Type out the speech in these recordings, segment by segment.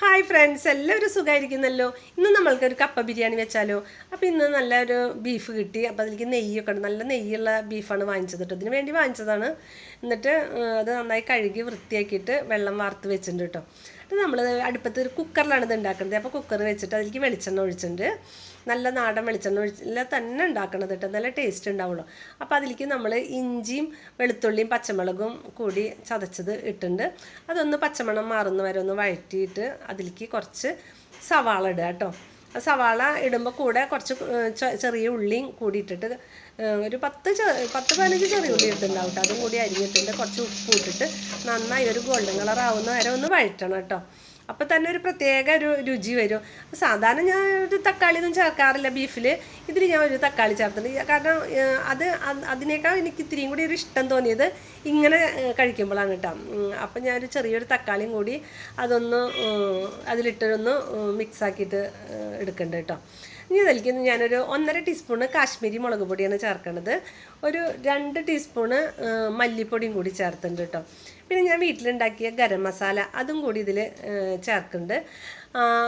Hi friends എല്ലാവരും സുഖമായിരിക്കുന്നല്ലോ ഇന്ന് നമ്മൾക്കൊരു കപ്പ ബിരിയാണി വെച്ചാലോ? അപ്പോൾ ഇന്ന് നല്ലൊരു ബീഫ് കിട്ടി. അപ്പോൾ അതിലേക്ക് നെയ്യൊക്കെ ഉണ്ട് നല്ല നെയ്യുള്ള ബീഫാണ് വാങ്ങിച്ചത് കേട്ടോ ഇതിന് വേണ്ടി വാങ്ങിച്ചതാണ്. എന്നിട്ട് അത് നന്നായി കഴുകി വൃത്തിയാക്കിയിട്ട് വെള്ളം വാർത്ത് വെച്ചിട്ടുണ്ട് കേട്ടോ അത് നമ്മൾ അടുപ്പത്ത് ഒരു കുക്കറിലാണ് ഇത് ഉണ്ടാക്കുന്നത്. അപ്പോൾ കുക്കർ വെച്ചിട്ട് അതിലേക്ക് വെളിച്ചെണ്ണ ഒഴിച്ചിട്ടുണ്ട്. നല്ല നാടൻ വെളിച്ചെണ്ണ ഒഴിച്ചില്ല തന്നെ ഉണ്ടാക്കണത് കേട്ടോ. നല്ല ടേസ്റ്റ് ഉണ്ടാവുള്ളൂ. അപ്പോൾ അതിലേക്ക് നമ്മൾ ഇഞ്ചിയും വെളുത്തുള്ളിയും പച്ചമുളകും കൂടി ചതച്ചത് ഇട്ടുണ്ട് അതൊന്ന് പച്ചമണം മാറുന്ന വരെ ഒന്ന് വഴറ്റിയിട്ട് അതിലേക്ക് കുറച്ച് സവാള ഇടുക കേട്ടോ. സവാള ഇടുമ്പോൾ കൂടെ കുറച്ച് ചെറിയ ഉള്ളിയും കൂടി ഇട്ടിട്ട് ഒരു പത്ത് പത്ത് പതിനഞ്ച് ചെറിയ ഉള്ളി ഇട്ടിട്ടുണ്ടാവും കേട്ടോ. അതും കൂടി അരിഞ്ഞിട്ടുണ്ട് കുറച്ച് ഉപ്പ് ഇട്ടിട്ട് നന്നായി ഒരു ഗോൾഡൻ കളർ ആവുന്ന വരെ ഒന്ന് വഴറ്റണം കേട്ടോ. അപ്പോൾ തന്നെ ഒരു പ്രത്യേക ഒരു രുചി വരും. സാധാരണ ഞാൻ ഒരു തക്കാളി ഒന്നും ചേർക്കാറില്ല ബീഫിൽ ഇതിൽ ഞാൻ ഒരു തക്കാളി ചേർത്തിട്ടുണ്ട്. കാരണം അത് അത് അതിനേക്കാൾ എനിക്ക് ഇത്തിരിയും കൂടി ഒരു ഇഷ്ടം തോന്നിയത് ഇങ്ങനെ കഴിക്കുമ്പോഴാണ് കേട്ടോ. അപ്പം ഞാനൊരു ചെറിയൊരു തക്കാളിയും കൂടി അതൊന്ന് അതിലിട്ടൊന്ന് മിക്സാക്കിയിട്ട് എടുക്കുന്നുണ്ട് കേട്ടോ. ഇനി അതിലേക്ക് ഞാനൊരു ഒന്നര ടീസ്പൂണ് കാശ്മീരി മുളക് പൊടിയാണ് ചേർക്കുന്നത് ഒരു രണ്ട് ടീസ്പൂണ് മല്ലിപ്പൊടിയും കൂടി ചേർത്തിട്ടുണ്ട് കേട്ടോ പിന്നെ ഞാൻ വീട്ടിലുണ്ടാക്കിയ ഗരം മസാല അതും കൂടി ഇതിൽ ചേർക്കുന്നുണ്ട്.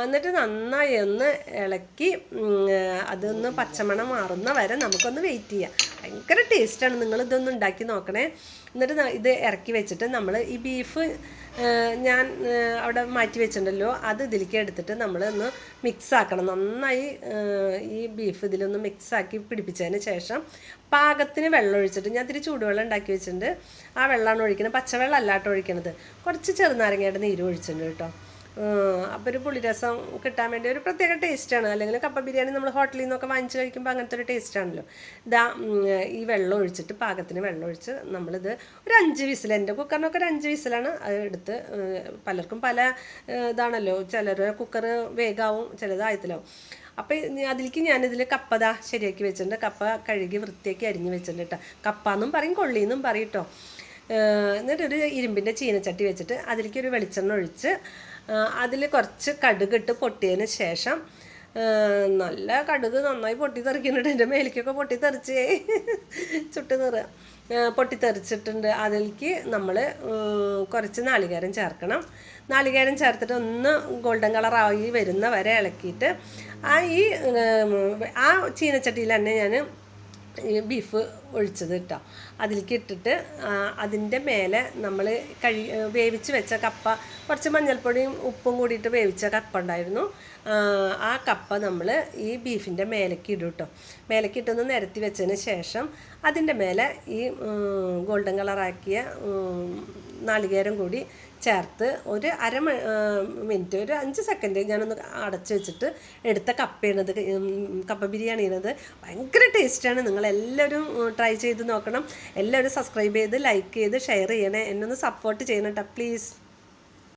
എന്നിട്ട് നന്നായി ഒന്ന് ഇളക്കി അതൊന്ന് പച്ചമണം മാറുന്ന വരെ നമുക്കൊന്ന് വെയിറ്റ് ചെയ്യാം. ഭയങ്കര ടേസ്റ്റാണ് നിങ്ങൾ ഇതൊന്ന് ഉണ്ടാക്കി നോക്കണേ. എന്നിട്ട് ഇത് ഇറക്കി വെച്ചിട്ട് നമ്മൾ ഈ ബീഫ് ഞാൻ അവിടെ മാറ്റി വെച്ചിട്ടുണ്ടല്ലോ അത് ഇതിലേക്ക് എടുത്തിട്ട് നമ്മൾ ഒന്ന് മിക്സ് ആക്കണം. നന്നായി ഈ ബീഫ് ഇതിലൊന്ന് മിക്സ് ആക്കി പിടിപ്പിച്ചതിന് ശേഷം പാകത്തിന് വെള്ളം ഒഴിച്ചിട്ട് ഞാൻ ഇത്തിരി ചൂടുവെള്ളം ഉണ്ടാക്കി വെച്ചിട്ടുണ്ട്. ആ വെള്ളമാണ് ഒഴിക്കുന്നത് പച്ചവെള്ളം അല്ലാട്ടോ ഒഴിക്കണത്. കുറച്ച് ചെറുനാരങ്ങയുടെ നീര് ഒഴിച്ചിട്ടുണ്ട് കേട്ടോ. അപ്പോൾ ഒരു പുളിരസം കിട്ടാൻ വേണ്ടി ഒരു പ്രത്യേക ടേസ്റ്റാണ് അല്ലെങ്കിൽ കപ്പ ബിരിയാണി നമ്മൾ ഹോട്ടലിൽ നിന്നൊക്കെ വാങ്ങിച്ച് കഴിക്കുമ്പോൾ അങ്ങനത്തെ ഒരു ടേസ്റ്റാണല്ലോ ഇതാ ഈ വെള്ളം ഒഴിച്ചിട്ട് പാകത്തിന് വെള്ളം ഒഴിച്ച് നമ്മളിത് ഒരു അഞ്ച് വിസിൽ എന്റെ കുക്കറിനൊക്കെ ഒരു അഞ്ച് വിസിലാണ് അത് എടുത്ത് പലർക്കും പല ഇതാണല്ലോ. ചിലർ കുക്കർ വേഗാവും ചിലത് ആയത്തിലാവും. അപ്പോൾ അതിലേക്ക് ഞാനിതിൽ കപ്പ ദാ ശരിയാക്കി വെച്ചിട്ടുണ്ട്. കപ്പ കഴുകി വൃത്തിയാക്കി അരിഞ്ഞ് വെച്ചിട്ടുണ്ട് കേട്ടോ കപ്പ എന്നും പറയും കൊള്ളിയെന്നും പറയും കേട്ടോ എന്നിട്ട് ഒരു ഇരുമ്പിന്റെ ചീനച്ചട്ടി വെച്ചിട്ട് അതിലേക്ക് ഒരു വെളിച്ചെണ്ണ ഒഴിച്ച് അതിൽ കുറച്ച് കടുകിട്ട് പൊട്ടിയതിന് ശേഷം നല്ല കടുക് നന്നായി പൊട്ടിത്തെറിക്കുന്നുണ്ട്. എന്റെ മേലേക്കൊക്കെ പൊട്ടിത്തെറിച്ചേ ചുട്ട് നിറ പൊട്ടിത്തെറിച്ചിട്ടുണ്ട്. അതിലേക്ക് നമ്മൾ കുറച്ച് നാളികേരം ചേർക്കണം. നാളികേരം ചേർത്തിട്ട് ഒന്ന് ഗോൾഡൻ കളറായി വരുന്ന വരെ ഇളക്കിയിട്ട് ആ ഈ ആ ചീനച്ചട്ടിയിൽ തന്നെ ഞാൻ ഈ ബീഫ് ഒഴിച്ചത് കേട്ടോ അതിലേക്ക് ഇട്ടിട്ട് അതിന്റെ മേലെ നമ്മൾ കഴി വേവിച്ച് വെച്ച കപ്പ കുറച്ച് മഞ്ഞൾപ്പൊടിയും ഉപ്പും കൂടിയിട്ട് വേവിച്ച കപ്പ ഉണ്ടായിരുന്നു. ആ, കപ്പ നമ്മൾ ഈ ബീഫിന്റെ മേലേക്ക് ഇടും കേട്ടോ മേലേക്ക് ഇട്ടൊന്ന് നിരത്തി വെച്ചതിന് ശേഷം അതിന്റെ മേലെ ഈ ഗോൾഡൻ കളറാക്കിയ നാളികേരം കൂടി ചേർത്ത് ഒരു അര മിനിറ്റ് ഒരു അഞ്ച് സെക്കൻഡ് ഞാനൊന്ന് അടച്ചു വെച്ചിട്ട് എടുത്ത കപ്പയാണിത്. കപ്പ കപ്പ ബിരിയാണിയാണിത്. ഭയങ്കര ടേസ്റ്റാണ് നിങ്ങളെല്ലാവരും ട്രൈ ചെയ്ത് നോക്കണം. എല്ലാവരും സബ്സ്ക്രൈബ് ചെയ്ത് ലൈക്ക് ചെയ്ത് ഷെയർ ചെയ്യണേ. എന്നൊന്ന് സപ്പോർട്ട് ചെയ്യണം കേട്ടോ പ്ലീസ്